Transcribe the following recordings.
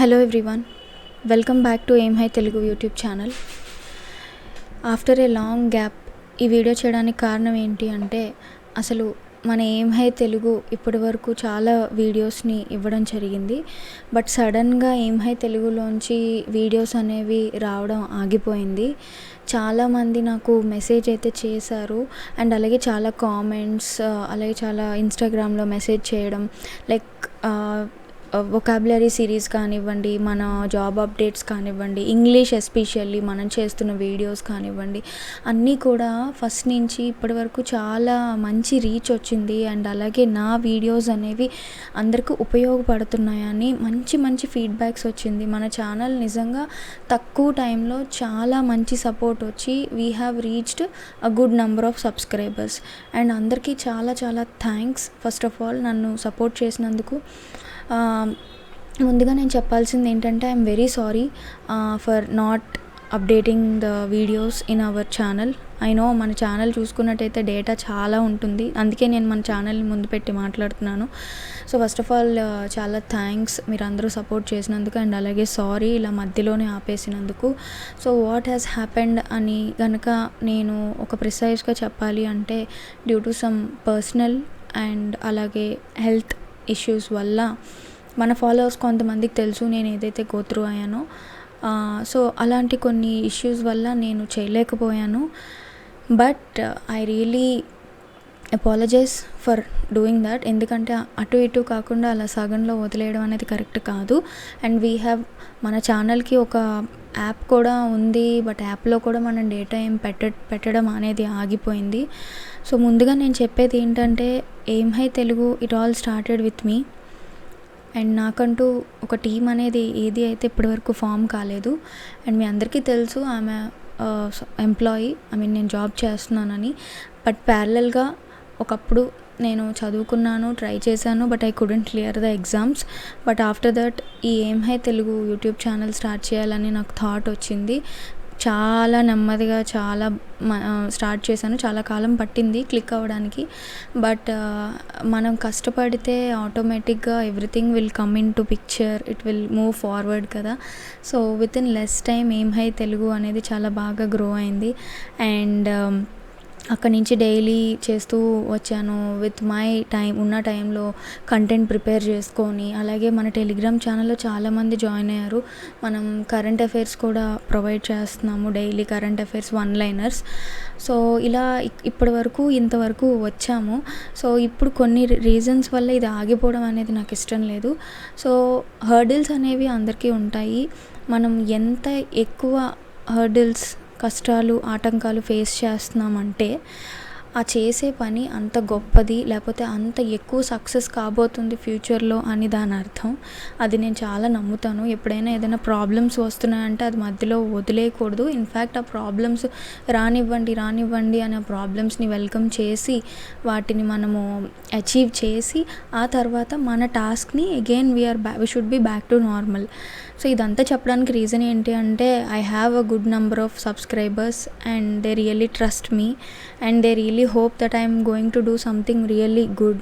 Hello everyone welcome back to Aim High Telugu YouTube channel after a long gap ఈ video చేయడానికి కారణం ఏంటి అంటే అసలు మన ఏం హై తెలుగు ఇప్పటి వరకు చాలా వీడియోస్ని ఇవ్వడం జరిగింది. బట్ సడన్గా ఏం హై తెలుగులోంచి వీడియోస్ అనేవి రావడం ఆగిపోయింది. చాలామంది నాకు మెసేజ్ అయితే చేశారు. అండ్ అలాగే చాలా కామెంట్స్ అలాగే చాలా ఇన్స్టాగ్రామ్లో మెసేజ్ చేయడం లైక్ వొకాబులరీ సిరీస్ కానివ్వండి మన జాబ్ అప్డేట్స్ కానివ్వండి ఇంగ్లీష్ ఎస్పెషల్లీ మనం చేస్తున్న వీడియోస్ కానివ్వండి అన్నీ కూడా ఫస్ట్ నుంచి ఇప్పటి వరకు చాలా మంచి రీచ్ వచ్చింది. అండ్ అలాగే నా వీడియోస్ అనేవి అందరికీ ఉపయోగపడుతున్నాయని మంచి మంచి ఫీడ్బ్యాక్స్ వచ్చింది. మన ఛానల్ నిజంగా తక్కువ టైంలో చాలా మంచి సపోర్ట్ వచ్చి we have reached a good number of subscribers and అందరికీ చాలా చాలా థ్యాంక్స్ ఫస్ట్ ఆఫ్ ఆల్ నన్ను సపోర్ట్ చేసినందుకు Um, ముందుగా నేను చెప్పాల్సింది ఏంటంటే I'm very sorry for not updating the videos in our channel I know మన ఛానల్ చూసుకున్నట్టయితే డేటా చాలా ఉంటుంది. అందుకే నేను మన ఛానల్ని ముందు పెట్టి మాట్లాడుతున్నాను. సో ఫస్ట్ ఆఫ్ ఆల్ చాలా థ్యాంక్స్ మీరు అందరూ సపోర్ట్ చేసినందుకు అండ్ అలాగే సారీ ఇలా మధ్యలోనే ఆపేసినందుకు. సో వాట్ హ్యాస్ హ్యాపెండ్ అని కనుక నేను ఒక ప్రిసైజ్గా చెప్పాలి అంటే due to some personal and అలాగే హెల్త్ ఇష్యూస్ వల్ల మన ఫాలోవర్స్ కొంతమందికి తెలుసు నేను ఏదైతే గోత్రూ అయ్యానో. సో అలాంటి కొన్ని ఇష్యూస్ వల్ల నేను చేయలేకపోయాను. But I really apologise for doing that ఎందుకంటే అటు ఇటు కాకుండా అలా సగంలో వదిలేయడం అనేది కరెక్ట్ కాదు. అండ్ వీ హ్యావ్ మన ఛానల్కి ఒక యాప్ కూడా ఉంది బట్ యాప్లో కూడా మనం డేటా ఏం పెట్ట పెట్టడం అనేది ఆగిపోయింది. సో ముందుగా నేను చెప్పేది ఏంటంటే Aim High Telugu it all started with me and నాకంటూ ఒక టీం అనేది ఏది అయితే ఇప్పటివరకు ఫామ్ కాలేదు. అండ్ మీ అందరికీ తెలుసు ఆమె ఎంప్లాయీ ఐ మీన్ నేను జాబ్ చేస్తున్నానని. బట్ ప్యారలల్గా ఒకప్పుడు నేను చదువుకున్నాను ట్రై చేశాను but I couldn't clear the exams but after that ఈ Aim High Telugu YouTube channel start చేయాలని నాకు థాట్ వచ్చింది. చాలా నెమ్మదిగా చాలా స్టార్ట్ చేశాను. చాలా కాలం పట్టింది క్లిక్ అవ్వడానికి. బట్ మనం కష్టపడితే ఆటోమేటిక్గా everything will come in to picture it will move forward కదా. So within less time Aim High Telugu అనేది చాలా బాగా గ్రో అయింది. అండ్ అక్కడి నుంచి డైలీ చేస్తూ వచ్చాను. విత్ మై టైం ఉన్న టైంలో కంటెంట్ ప్రిపేర్ చేసుకొని అలాగే మన టెలిగ్రామ్ ఛానల్లో చాలామంది జాయిన్ అయ్యారు. మనం కరెంట్ అఫైర్స్ కూడా ప్రొవైడ్ చేస్తున్నాము daily current affairs one liners. So ఇలా ఇప్పటి వరకు ఇంతవరకు వచ్చాము. సో ఇప్పుడు కొన్ని రీజన్స్ వల్ల ఇది ఆగిపోవడం అనేది నాకు ఇష్టం లేదు. సో హర్డిల్స్ అనేవి అందరికీ ఉంటాయి. మనం ఎంత ఎక్కువ హర్డిల్స్ కష్టాలు ఆటంకాలు ఫేస్ చేస్తున్నామంటే ఆ చేసే పని అంత గొప్పది లేకపోతే అంత ఎక్కువ సక్సెస్ కాబోతుంది ఫ్యూచర్లో అని దాని అర్థం. అది నేను చాలా నమ్ముతాను. ఎప్పుడైనా ఏదైనా ప్రాబ్లమ్స్ వస్తున్నాయంటే అది మధ్యలో వదిలేయకూడదు. ఇన్ఫ్యాక్ట్ ఆ ప్రాబ్లమ్స్ రానివ్వండి రానివ్వండి అనే ప్రాబ్లమ్స్ని వెల్కమ్ చేసి వాటిని మనము అచీవ్ చేసి ఆ తర్వాత మన టాస్క్ని again we're back we should be back to normal so ఇదంతా చెప్పడానికి రీజన్ ఏంటి అంటే I have a good number of subscribers and they really trust me and they really hope that I'm going to do something really good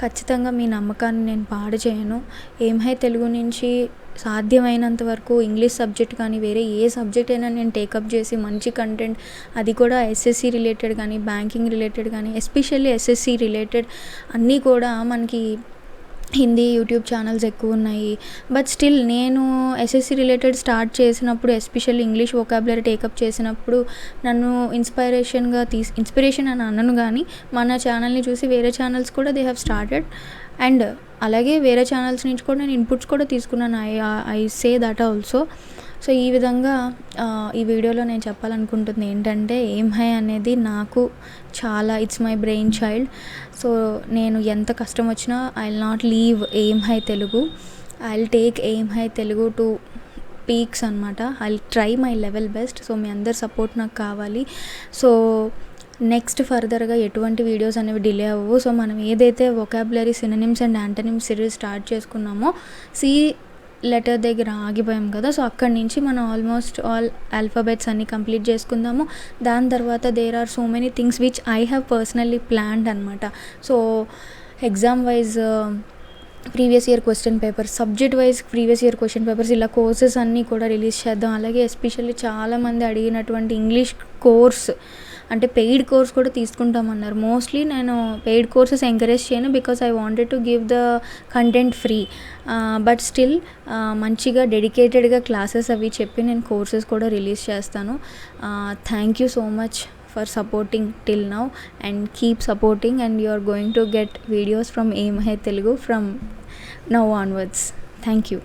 ఖచ్చితంగా మీ నమ్మకాన్ని నేను పాడు చేయను. ఏం హై తెలుగు నుంచి సాధ్యమైనంత వరకు ఇంగ్లీష్ సబ్జెక్ట్ కానీ వేరే ఏ సబ్జెక్ట్ అయినా నేను టేకప్ చేసి మంచి కంటెంట్ అది కూడా ఎస్ఎస్సి రిలేటెడ్ కానీ బ్యాంకింగ్ రిలేటెడ్ కానీ ఎస్పెషల్లీ ఎస్ఎస్సి రిలేటెడ్ అన్నీ కూడా మనకి హిందీ యూట్యూబ్ ఛానల్స్ ఎక్కువ ఉన్నాయి. బట్ స్టిల్ నేను ఎస్ఎస్సి రిలేటెడ్ స్టార్ట్ చేసినప్పుడు especially English vocabulary take up చేసినప్పుడు నన్ను ఇన్స్పైరేషన్గా తీసి ఇన్స్పిరేషన్ అని అనను కానీ మన ఛానల్ని చూసి వేరే ఛానల్స్ కూడా దే హ్యావ్ స్టార్టెడ్ అండ్ అలాగే వేరే ఛానల్స్ నుంచి కూడా నేను ఇన్పుట్స్ కూడా తీసుకున్నాను. I I say that also so ఈ విధంగా ఈ వీడియోలో నేను చెప్పాలనుకుంటుంది ఏంటంటే ఏం హై అనేది నాకు చాలా it's my brain child so నేను ఎంత కష్టం వచ్చినా I will not leave Aim High Telugu. I will take Aim High Telugu to peaks అనమాట I try my level best so మీ అందరు సపోర్ట్ నాకు కావాలి. సో నెక్స్ట్ ఫర్దర్గా ఎటువంటి వీడియోస్ అనేవి డిలే అవ్వవు. సో మనం ఏదైతే vocabulary synonyms and antonyms series start చేసుకున్నామో సి లెటర్ దగ్గర ఆగిపోయాం కదా సో అక్కడి నుంచి మనం ఆల్మోస్ట్ ఆల్ ఆల్ఫాబెట్స్ అన్ని కంప్లీట్ చేసుకుందాము. దాని తర్వాత there are so many things which I have personally planned అనమాట so exam wise previous year question papers subject wise previous year question papers ఇలా కోర్సెస్ అన్నీ కూడా రిలీజ్ చేద్దాం. అలాగే ఎస్పెషల్లీ చాలామంది అడిగినటువంటి ఇంగ్లీష్ కోర్స్ అంటే పెయిడ్ కోర్స్ కూడా తీసుకుంటామన్నారు. మోస్ట్లీ నేను పెయిడ్ కోర్సెస్ ఎంకరేజ్ చేయను because I wanted to give the content free but still మంచిగా డెడికేటెడ్గా క్లాసెస్ అవి చెప్పి నేను కోర్సెస్ కూడా రిలీజ్ చేస్తాను. Thank you so much for supporting till now and keep supporting and you are going to get videos from Aim High Telugu from now onwards thank you